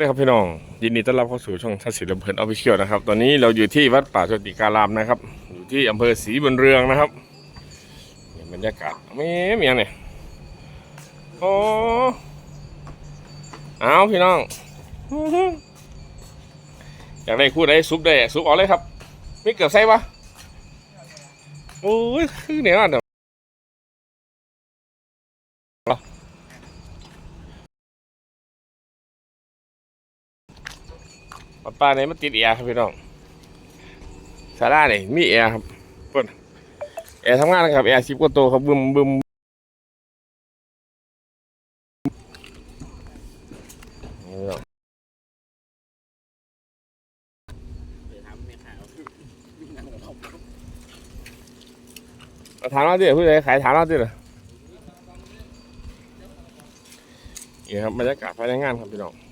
ครับพี่น้องยินดีต้อนรับเข้าสู่ช่องทัศน์ศิลป์เพลินออฟฟิเชียลนะครับตอนนี้เราอยู่ที่วัดป่าโชติการามนะครับ อยู่ที่อำเภอศรีบุญเรืองนะครับนี่บรรยากาศไม่มียงเนี่ยโอ้เอาพี่น้องอื้อหืออยากได้คู่ได้ซุปได้ซุปเอาเลยครับไม่เกือบใส่ปะโอ้ยคือเนี่ยเดี๋ยว วัดป่าเนี่ยมันติดแอร์ครับพี่น้องสาราเนี่ยมีแอร์ครับเปิดแอร์ทำงานนะครับแอร์สิบกว่าตัวครับบึมบึมนี่พี่น้องเอาถามเราดิผู้ใดขายถามเราดิเหรอนี่ครับบรรยากาศภายในงานครับพี่น้อง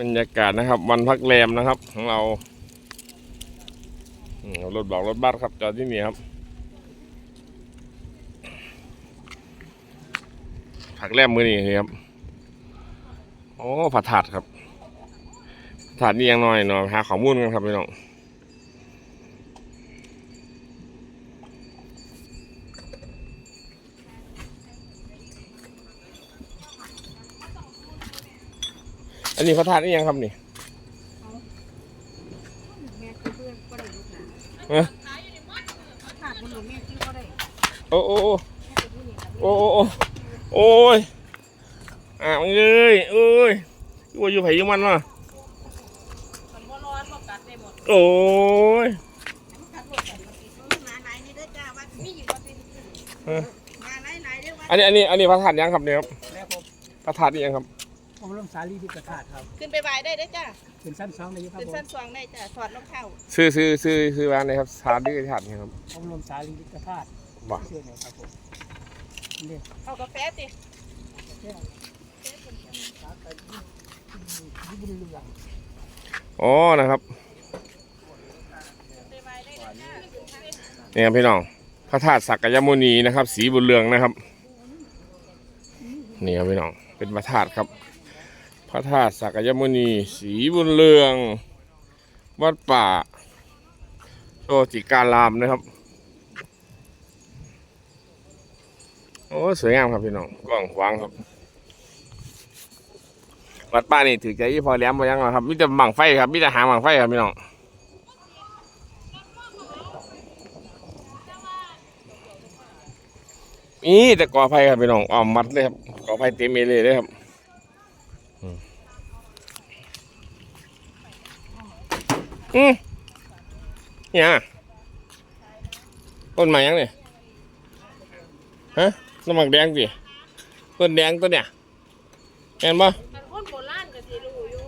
บรรยากาศนะครับ วันพักแรมนะครับ ของเรารถบอกรถบัสครับจอดที่นี่ครับผักแรมมือนี่ครับโอ้ผัดถาดครับถาดนี่ยังน้อยหน่อยหาข้อมูลกันครับพี่น้อง อันนี้พระธาตุนี่ยังครับนี่แม่คือเพื่อนก็ได้ลูกหลานเอ้อขาดคนหลวงแม่กินก็ได้โอ้โอ้โอ้แม่จะพูดอย่างโอ้โอ้โอ้โอ้ยอ่าวเอ้ยเอ้ยอยู่ว่าอยู่ไผอยู่มันวะคนบ่ร้อนบ่กัดได้หมดโอ้ยกัดหมดกันมาหลายนี่เด้อจ้าว่ามีอยู่บ่เป็นเอ้อมาหลายๆเด้อว่าอันนี้อันนี้อันนี้พระธาตุยังครับเนี่ยครับแล้วผมพระธาตุนี่ยังครับ ผมลงสาลีที่กระถาดครับขึ้นไปไหว้ได้เด้อจ้าเป็นสั้นสองเลยครับเป็นผมสั้นสองได้จ้าถอดรองเท้าซื้อซื้อซื้อซื้อร้านไหนครับธาตุนี่ธาตุนี่ครับผมลงสาลีที่กระถาดบ่เชื่อไหนครับผมนี่เอากาแฟติแค่สาไปที่ที่บุรีรัมย์อ๋อนะครับไปไหว้ได้เด้อจ้านี่ครับพี่น้องพระธาตุสักยมุนีนะครับ สีบุญเรืองนะครับนี่ครับพี่น้องเป็นพระธาตุครับ พระธาตุสักยมุนี สีบุญเรือง วัดป่าโชติการามนะครับ โอ้สวยงามครับพี่น้องกว้างขวางครับ วัดป่านี่ถือใจยี่พอแหลมมายังครับมิแต่บังไฟครับมิแต่หางบังไฟครับพี่น้องนี่แต่กอไผ่ครับพี่น้องอ้อมมัดเลยครับกอไผ่เต็มเอเลยเลยครับอืม อืมเนี่ยต้นไม้ยังเนี่ยฮะต้นหมากแดงสิต้นแดงต้นเนี่ยเห็นปะมันคนโบราณก็สิรู้อยู่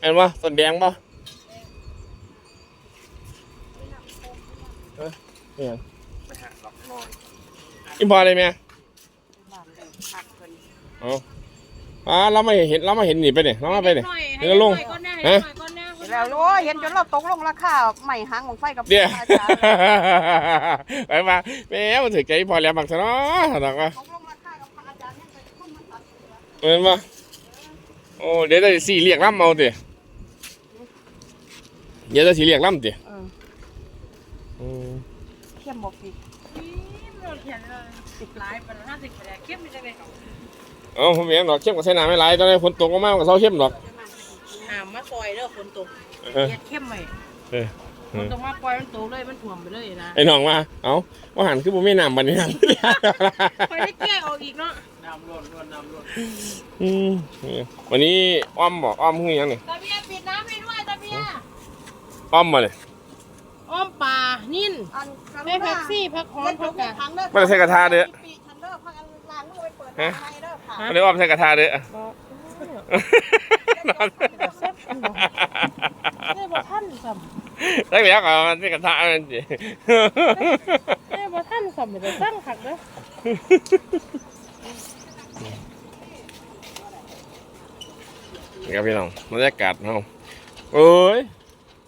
เห็นปะต้นแดงปะเฮ้ยนี่ยังอิมพออะไรไหมบ้านเด้อพักเพิ่นอ๋ออ่าเราไม่เห็นเราไม่เห็นหนีไปเนี่ยเราไม่ไปเนี่ยเดี๋ยวลงฮะฮะ แล้วโอ้ยเห็นจนเราตกลงราคาใหม่หางของไฟกับเดี๋ยวอาจารย์ไปมาแม่มันถือใจพอแล้วบักซะเนาะหนักว่าตกลงราคากับพระอาจารย์ยังไปคนมาตัดเห็นปะโอ้เดี๋ยวจะสีเรียกล่ำเอาติเดี๋ยวจะสีเรียกล่ำติเอออืมเข้มบ่ปีสิบลายเป็นห้าสิบแปดเข้มไม่ได้เลยเอ้าผมเห็นดอกเข้มกับใส่น้ำไม่ไหลตอนนี้ฝนตกก็มากับเสาเข้มดอก หามมาซอยเด้อฝนตกเออ เย็ดเข้มไหมเออฝนตกมาปล่อยมันตกเลยมันถ่วมไปเลยนะไอ้น้องว่าเอ้าว่าหันคือผมไม่น้ำบันนี้น้ำคอยได้แก้ออกอีกเนาะน้ำล้นล้นน้ำล้นอืมวันนี้อ้อมบอกอ้อมหุ้ยยังนี่ตาเบียปิดน้ำให้ด้วยตาเบียอ้อมมาเลยอ้อมป่านิ่นอันได้พักซี่พักฮอนพักกะครั้งเด้อไม่ได้ใส่กระทะเด้อปีฉันเด้อพักอันล้างลูกไปเปิดฮะให้เด้อค่ะไม่ได้อ้อมใส่กระทะเด้อ ได้บ่ท่านสัมได้แล้วก็ใส่กระทะนั่นสิได้บ่ท่านสัมเดี๋ยวตั้งผักเด้อนี่ครับพี่น้องบรรยากาศเฮาโอ้ย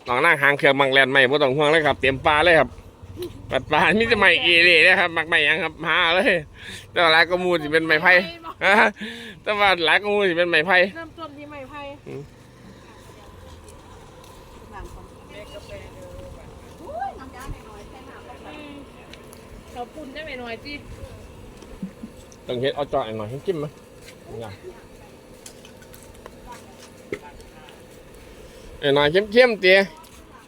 น้องนั่งหางเครื่องมังแลนใหม่บ่ต้องห่วงเลยครับ เตรียมปลาเลยครับ ปัดปลามีแต่ใหม่เอเลยนะครับ มักใหม่ยังครับหาเลย แต่ว่าหลายก็มูสิเป็นไม้ไผ่บอกอ่าแต่ว่าหลายกว่าหมูสิเป็นไม้ไผ่เริ่มต้นที่ไม้ไผ่อุ้ยน้ำยาหน่อยๆใส่น้ำลงไปเราปุ่นได้ไหมหน่อยจีต้องเฮ็ดเอาจอยหน่อยให้จิ้มมั้ยเนี่ยเอ้ยหน่อยเข้มๆเตี๋ย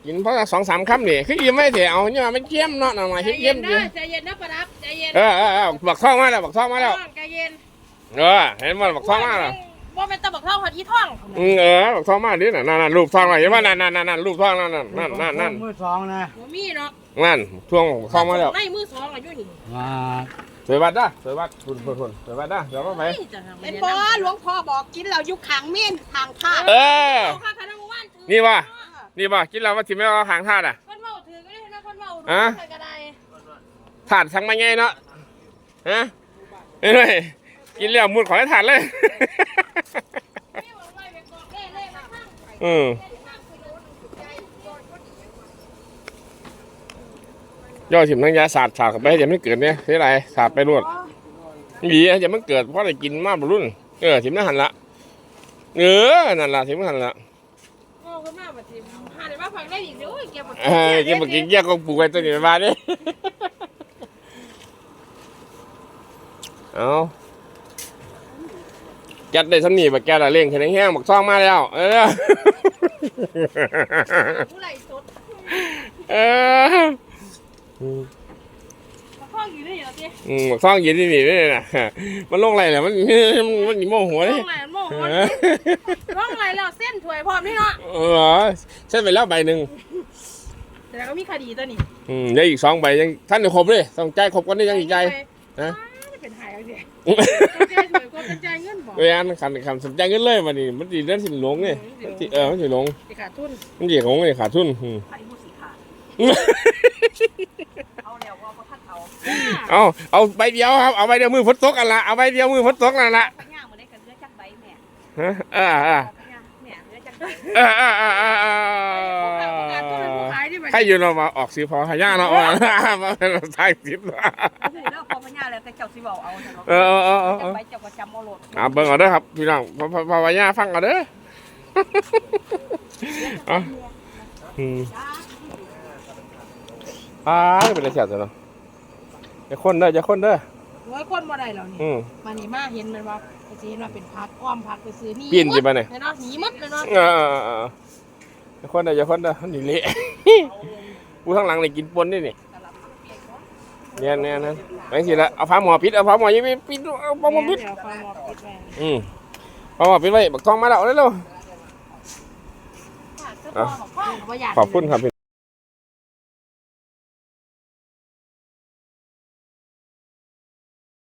กินเพราะสองสามคำนี่คืออิ่มไม่เตี๋ยเอาเนี่ยมันเข้มเนาะหน่อยใจเข้เย็นมๆนะเตี๋ยใจเย็นนะประดับใจเย็นเออเออเออบักท่องมาแล้วบักท่องมาแล้วใจเย็นเออเห็นมันบักท่องมาแล้วว่าเป็นตะบักท่องหัดยี่ท่องอืมเออบักท่องมาดิน่ะนั่นนั่นรูปท่องอะไรเห็นว่านั่นนั่นนั่นนั่นรูปท่องนั่นนั่นนั่นนั่นนั่นมือสองนะหัวมีเนาะนั่นท่วงบักท่องมาแล้วในมือสองอายุนี่มาสวยวัดด้สวยวัดคุณคุณคุณสวยวัดด้เดี๋ยวมาไปจะทำเป็นบอหลวงพ่อบอกกินเรายุคขังเม่นทางผ้าเออเอาข้าคณะว่านนี่ว่ะ นี่ว่ะกินแล้วว่าทิมไม่เอาหางท่าอะคนเมาถือก็ได้นะคนเมาอะใส่กระไดถาดทั้งมาไงเนาะฮะเอ้ยกินแล้วมุดขอให้ถาดเลยไม่บอกว่าไปกอกเล่เล่มาข้างอืมย่อถิ่มทั้งยาสาดสาดเข้าไปอย่าไม่เกิดเนี่ยคืออะไรสาดไปรวดหวีอย่ามันเกิดเพราะอะไรกินมากบรุ่น เออถิ่มนั่นหันละเออนั่นละถิ่มนั่นหันละ เอาขึ้นมาแบบทีหาได้มาฟังได้อีกเดี๋ยวเก็บหมดเออกินบักกินแยกกองปลูกไว้ตัวนี้ไปบ้านนี่เอาจัดได้สำนีบักแกละเล่งแข็งแห้งบักซองมาแล้ว เออผู้ไหลสดเออมาข้องอยู่นี่เหรอเจ๊อืมบักซองเย็นที่นี่นี่นะมันลงอะไรเนี่ยมันมันมันโมโหเลยร่องไหลโม่โหร่องไหลแล้วเส้นถวยพร้อมนี่เนาะเออเส้นไปแล้วใบหนึ่งแต่ก็มีคดีตัวนี้อืมได้อีกสองใบยังท่านเดี๋ยวครบเลยต้องใจายครบกันได้ยังอีกใจฮะเป็นหายเอาสิใจถวยก็เป็นใจเงินบอกเวลาขันขันสนใจเงินเลยวันนี้มันดีเรื่องสินหลงเนี่ยมันสิเออมันสิหลงสิขาดทุนมันสิหลงเลยขาดทุนอืมไผ่ผู้สีขาดเอาแล้วว่าบ่ทันเอาเอาเอาใบเดียวครับเอาใบเดียวมือฝนตกกันละเอาใบเดียวมือฝนตกนั่นละ ฮะอ่าอ่าพญาแม่เลือจักใบอ่อ่าอ่าอ่าอ่าขาดทุนเป็นผู้ขายดิบัดใครอยู่เนามาออกซื้อพอหายาเนาะว่ามาเป็นทางทิพย์เฮ้ยแล้วพอพญาแล้วแต่เจ้าสิเว้าเอาเถอเออเออเออเออจักใบเจ้าก็จำเอาโลดอ่าเบิ่งเอาเด้อครับพี่น้องพอพอพอหายาฟังเอาเด้อเอาอืมอ่าเป็นไรเสียจ้ะเนาะอย่าคนเด้ออย่าคนเด้อ โอ้ยคนบ่ได้แล้วนี่อืม มานี่มาเห็นมันว่าไอ้จีนว่าเป็นพักอ้อมพักไปซื้อนี่ปีนสิบ่เนี่ย เนาะหนีมัดเลยเนาะเออเออเอออย่าคนเด้ออย่าคนเด้อนี่เละ กูข้างหลังนี่กินปนนี่นี่เนี่ยเนี่ยนั่นไปสิละเอาผ้าหมอปิดเอาผ้าหมอยังไม่ปิดเอาผ้าหมอปิด เดี๋ยวฟังหมอปิดไว้อืมผ้าหมอปิดไว้บักทองมาแล้วเอาเร็วค่ะเสื้อผ้าของพ่อบ่อยาก ๆขอบคุณครับ